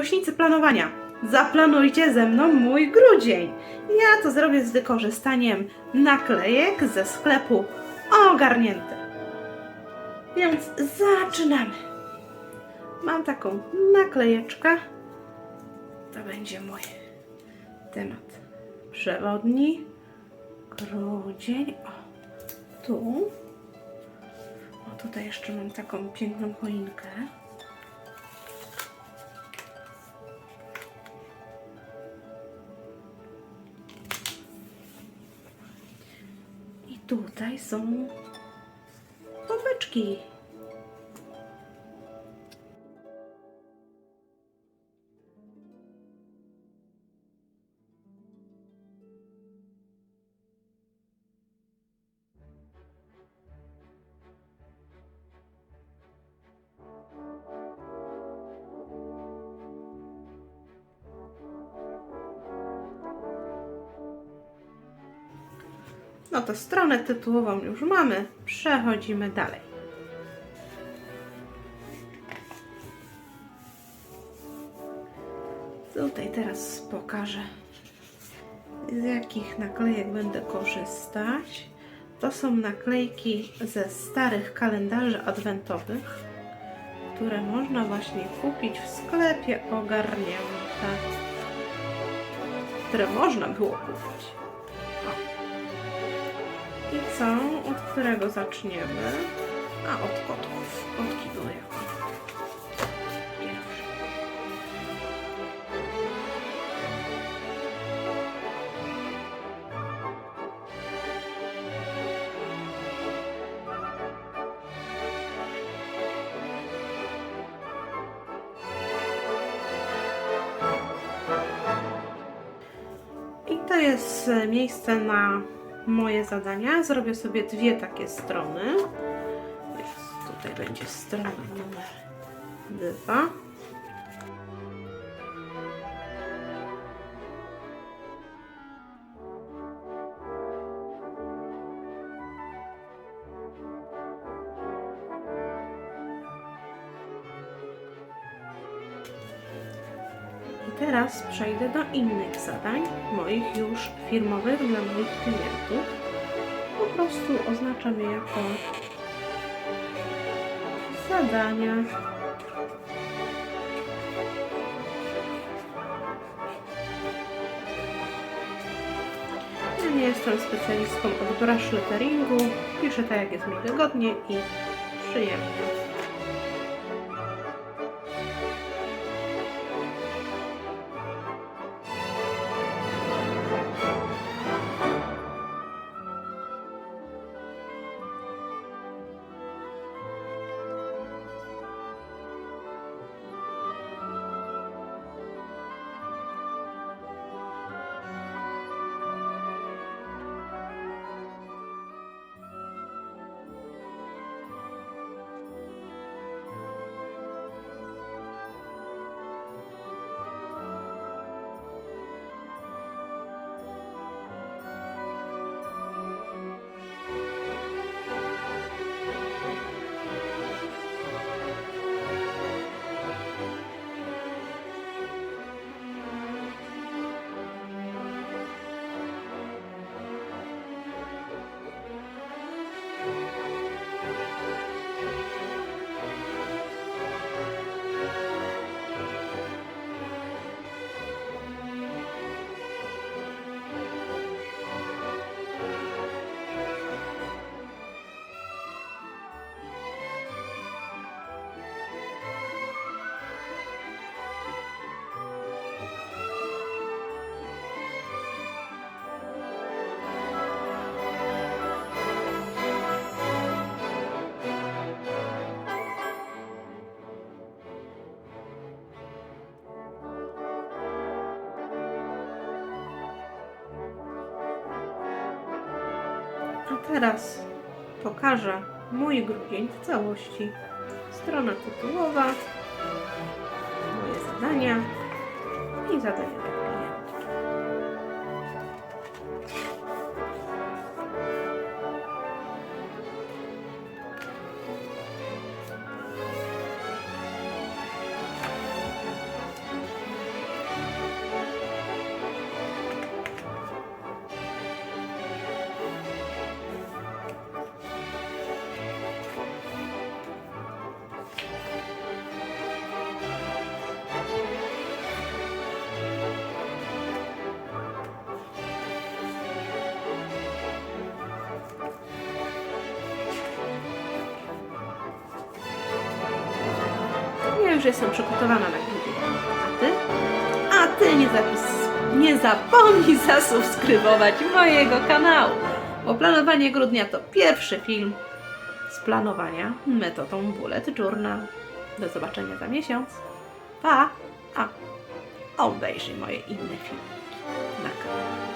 miłośnicy planowania, zaplanujcie ze mną mój grudzień. Ja to zrobię z wykorzystaniem naklejek ze sklepu ogarnięte. Więc zaczynamy. Mam taką naklejeczkę. To będzie mój temat przewodni. Grudzień. O, tu. O, tutaj jeszcze mam taką piękną choinkę. Tutaj są bombeczki. No to stronę tytułową już mamy. Przechodzimy dalej. Tutaj teraz pokażę, z jakich naklejek będę korzystać. To są naklejki ze starych kalendarzy adwentowych, które można właśnie kupić w sklepie ogarnięte. Które można było kupić. O. I co? Od którego zaczniemy? A od kotków. Kotki były jako. I to jest e, miejsce na moje zadania. Zrobię sobie dwie takie strony. Więc tutaj będzie strona numer dwa. I teraz przejdę do innych zadań, moich już firmowych dla moich klientów. Po prostu oznaczam je jako zadania. Ja nie jestem specjalistką od brush letteringu. Piszę tak, jak jest mi wygodnie i przyjemnie. A teraz pokażę mój grudzień w całości. Strona tytułowa, moje zadania i zadania już jestem przygotowana na grudzień. A ty? A ty nie, zapis, nie zapomnij zasubskrybować mojego kanału, bo planowanie grudnia to pierwszy film z planowania metodą Bullet Journal. Do zobaczenia za miesiąc. Pa! A, obejrzyj moje inne filmiki na kanale.